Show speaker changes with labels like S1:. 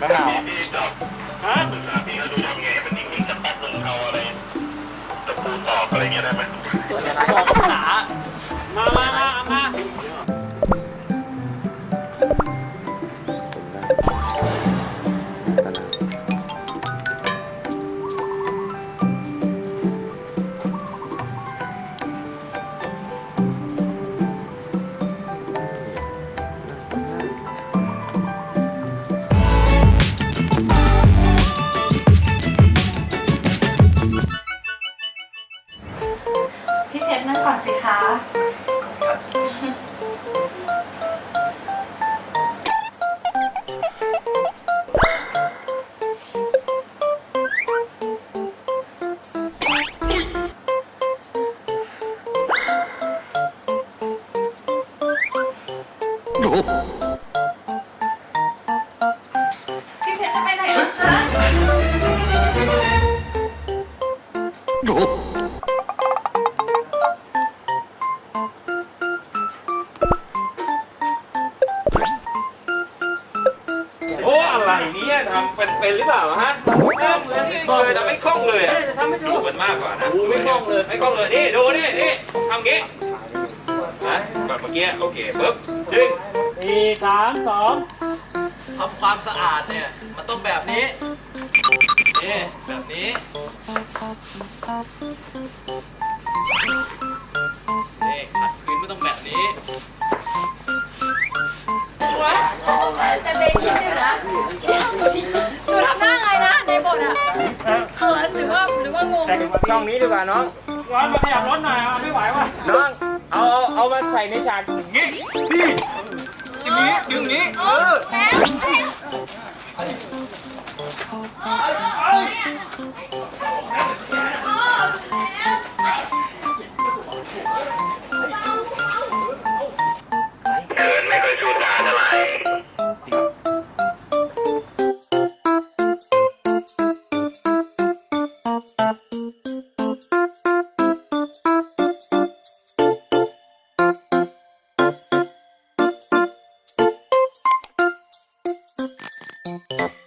S1: ม
S2: ะนาวพี่จับปรึกษาพี่เขาดูทำไงให้มันนิ่งๆสักแป๊บหนึ่งเอาอะไรตะปูตอกอะไรเงี้ยได้ไหม
S3: บ
S1: อกภาษา
S4: มามามา
S5: ก่อนสิคะ พี่เพชรจะไปไหนล่ะคะโ
S6: อ้อะไรเนี่ยทำเป็นเป็นหรือเปล่าฮะเออเหมือนไม่เคยทำไม่คล่องเลยอะ
S4: ดู
S6: มันมากกว่านะ ไม่คล่องเลย ไม่คล่องเลยนี่ดูนี่นี่ทำงี้นะแบบเมื่อกี้โอเคปึ๊บดึง
S4: สี่สามสอง
S1: ทำความสะอาดเนี่ย มันต้องแบบนี้นี่แบบนี้นี่
S7: แต่
S3: ช่องนี้ดีกว่าน้อง
S4: ร้อนมาเนี่ยร้อนหน่อยไม่ไหวว่ะ
S3: น้อง เอาเอาเอามาใส่ในชากอย่างนี้นี่อ
S1: ย่างนี้อย่างนี้เออ
S2: เดินไม่ค่อยสู้ตาเท่าไหร่ Thank you.